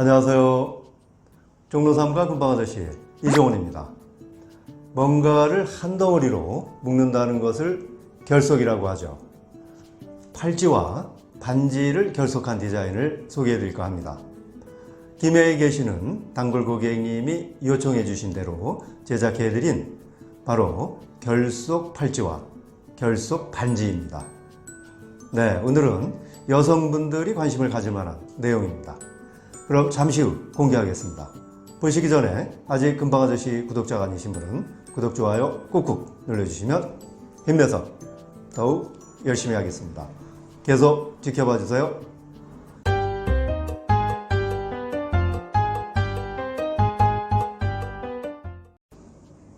안녕하세요. 종로삼가 금방아저씨 이종원입니다. 뭔가를 한 덩어리로 묶는다는 것을 결속이라고 하죠. 팔찌와 반지를 결속한 디자인을 소개해 드릴까 합니다. 김해에 계시는 단골 고객님이 요청해 주신 대로 제작해 드린 바로 결속 팔찌와 결속 반지입니다. 네, 오늘은 여성분들이 관심을 가질 만한 내용입니다. 그럼 잠시 후 공개하겠습니다. 보시기 전에 아직 금방아저씨 구독자가 아니신 분은 구독, 좋아요 꾹꾹 눌러주시면 힘내서 더욱 열심히 하겠습니다. 계속 지켜봐 주세요.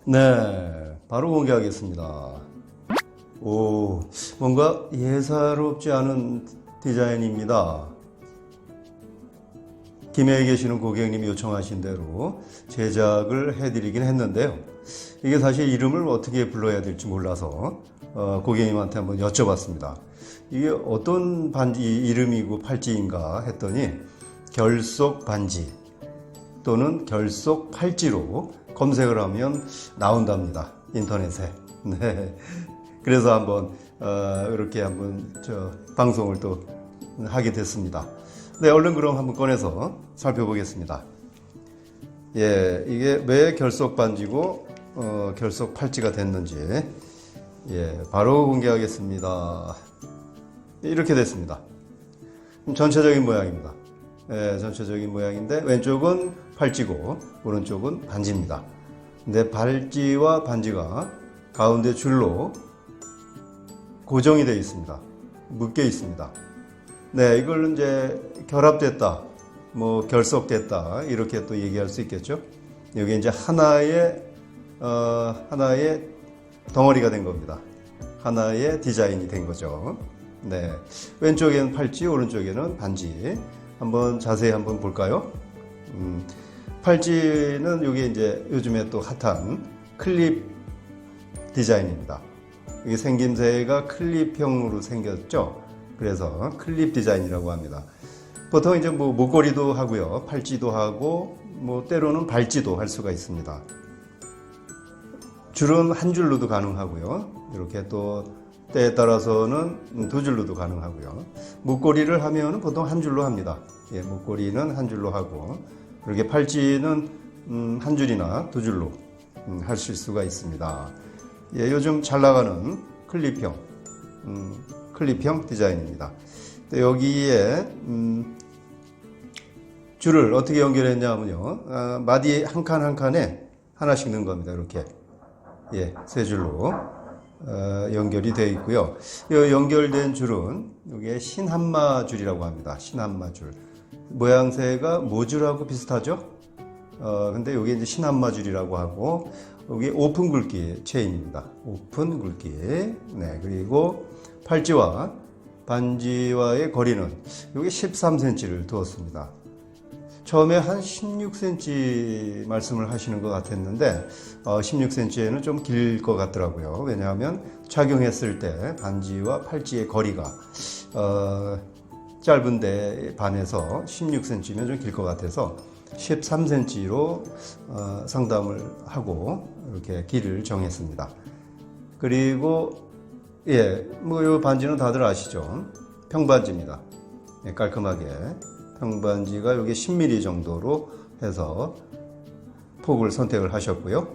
네, 바로 공개하겠습니다. 오, 뭔가 예사롭지 않은 디자인입니다. 김해에 계시는 고객님이 요청하신 대로 제작을 해드리긴 했는데요. 이게 사실 이름을 어떻게 불러야 될지 몰라서 어, 고객님한테 한번 여쭤봤습니다. 이게 어떤 반지 이름이고 팔찌인가 했더니 결속 반지 또는 결속 팔찌로 검색을 하면 나온답니다. 인터넷에. 네. 그래서 한번 어, 이렇게 한번 저 방송을 또 하게 됐습니다. 네, 얼른 그럼 한번 꺼내서 살펴보겠습니다. 예, 이게 왜 결속 반지고 어, 결속 팔찌가 됐는지 예, 바로 공개하겠습니다. 이렇게 됐습니다. 전체적인 모양입니다. 예, 전체적인 모양인데 왼쪽은 팔찌고 오른쪽은 반지입니다. 근데 팔찌와 반지가 가운데 줄로 고정이 되어 있습니다. 묶여 있습니다. 네, 이걸 이제 결합됐다, 뭐 결속됐다 이렇게 또 얘기할 수 있겠죠. 여기 이제 하나의 어, 하나의 덩어리가 된 겁니다. 하나의 디자인이 된 거죠. 네, 왼쪽에는 팔찌, 오른쪽에는 반지. 한번 자세히 한번 볼까요? 음, 팔찌는 여기 이제 요즘에 또 핫한 클립 디자인입니다. 이게 생김새가 클립형으로 생겼죠. 그래서 클립 디자인이라고 합니다. 보통 이제 뭐 목걸이도 하고요, 팔찌도 하고, 뭐 때로는 발찌도 할 수가 있습니다. 줄은 한 줄로도 가능하고요. 이렇게 또 때에 따라서는 두 줄로도 가능하고요. 목걸이를 하면 보통 한 줄로 합니다. 예, 목걸이는 한 줄로 하고, 이렇게 팔찌는 음, 한 줄이나 두 줄로 음, 하실 수가 있습니다. 예, 요즘 잘 나가는 클립형, 음, 클립형 디자인입니다. 여기에 음, 줄을 어떻게 연결했냐면요, 아, 마디 한 칸 한 칸에 하나씩 넣은 겁니다. 이렇게 예, 세 줄로 어, 연결이 되어 있고요. 이 연결된 줄은 이게 신한마 줄이라고 합니다. 신한마 줄. 모양새가 모줄하고 비슷하죠? 어, 근데 이게 이제 신한마 줄이라고 하고 여기 오픈 굵기 체인입니다. 오픈 굵기. 네, 그리고 팔찌와 반지와의 거리는 여기 13cm를 두었습니다. 처음에 한 16cm 말씀을 하시는 것 같았는데 어, 16cm에는 좀 길 것 같더라고요. 왜냐하면 착용했을 때 반지와 팔찌의 거리가 어, 짧은 데 반해서 16cm면 좀 길 것 같아서 13cm로 어, 상담을 하고 이렇게 길을 정했습니다. 그리고 예, 뭐 요 반지는 다들 아시죠? 평반지입니다. 예, 깔끔하게 평반지가 여기 10mm 정도로 해서 폭을 선택을 하셨고요.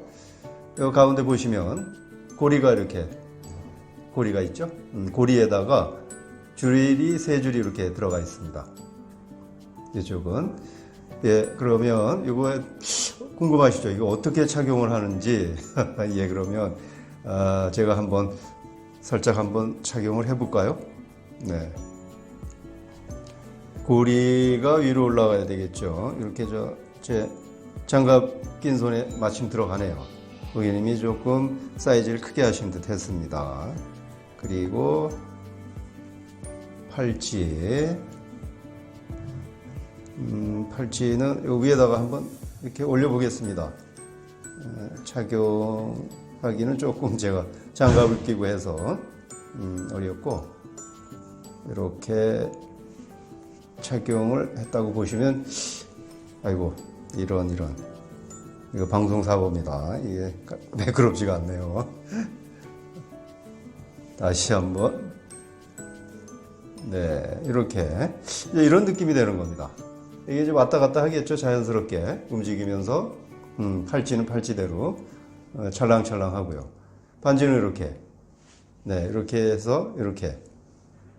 요 가운데 보시면 고리가 이렇게 고리가 있죠? 음, 고리에다가 줄이 세 줄이 이렇게 들어가 있습니다. 이쪽은 예, 그러면 이거 궁금하시죠? 이거 어떻게 착용을 하는지 예, 그러면 아, 제가 한번 살짝 한번 착용을 해볼까요? 네. 고리가 위로 올라가야 되겠죠. 이렇게 저 제 장갑 낀 손에 마침 들어가네요. 고객님이 조금 사이즈를 크게 하신 듯 했습니다. 그리고 팔찌. 음, 팔찌는 요 위에다가 한번 이렇게 올려보겠습니다. 에, 착용하기는 조금 제가 장갑을 끼고 해서 음, 어렵고 이렇게 착용을 했다고 보시면 아이고 이런 이런 이거 방송 사고입니다. 이게 매끄럽지가 않네요. 다시 한번 네 이렇게 이런 느낌이 되는 겁니다. 이게 이제 왔다 갔다 하겠죠 자연스럽게 움직이면서 음, 팔찌는 팔찌대로 어, 찰랑찰랑 하고요. 반지는 이렇게 네 이렇게 해서 이렇게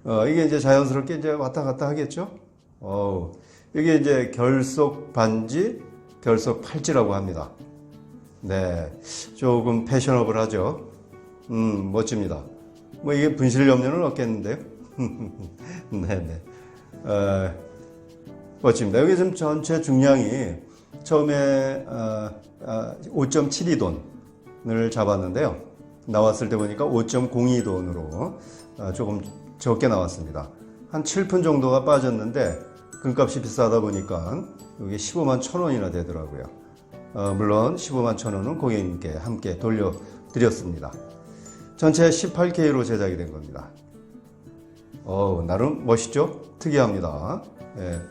어, 이게 이제 자연스럽게 이제 왔다 갔다 하겠죠. 어 이게 이제 결속 반지, 결속 팔찌라고 합니다. 네, 조금 패셔너블하죠. 음, 멋집니다. 뭐 이게 분실 염려는 없겠는데요. 네, 네. 어, 멋집니다. 여기 지금 전체 중량이 처음에 어, 어, 5.72돈을 잡았는데요. 나왔을 때 보니까 5.02돈으로 어, 조금 적게 나왔습니다. 한 7푼 정도가 빠졌는데 금값이 비싸다 보니까 이게 15만 천 원이나 되더라고요. 어, 물론 15만 천 원은 고객님께 함께 돌려드렸습니다. 전체 18K로 제작이 된 겁니다. 어 나름 멋있죠? 특이합니다. 예.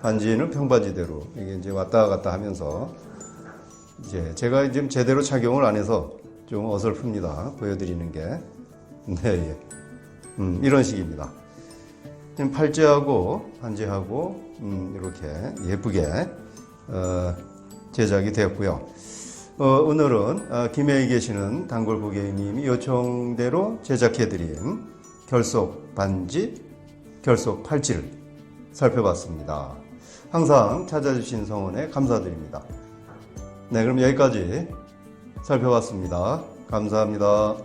반지는 평반지대로 이게 이제 왔다 갔다 하면서 이제 제가 지금 제대로 착용을 안 해서 좀 어설픕니다. 보여드리는 게. 네, 예. 음, 이런 식입니다. 지금 팔찌하고 반지하고 음, 이렇게 예쁘게 어, 제작이 되었고요. 어, 오늘은 어, 김해에 계시는 단골 고객님이 요청대로 제작해드린 결속 반지, 결속 팔찌를 살펴봤습니다. 항상 찾아주신 성원에 감사드립니다. 네, 그럼 여기까지 살펴봤습니다. 감사합니다.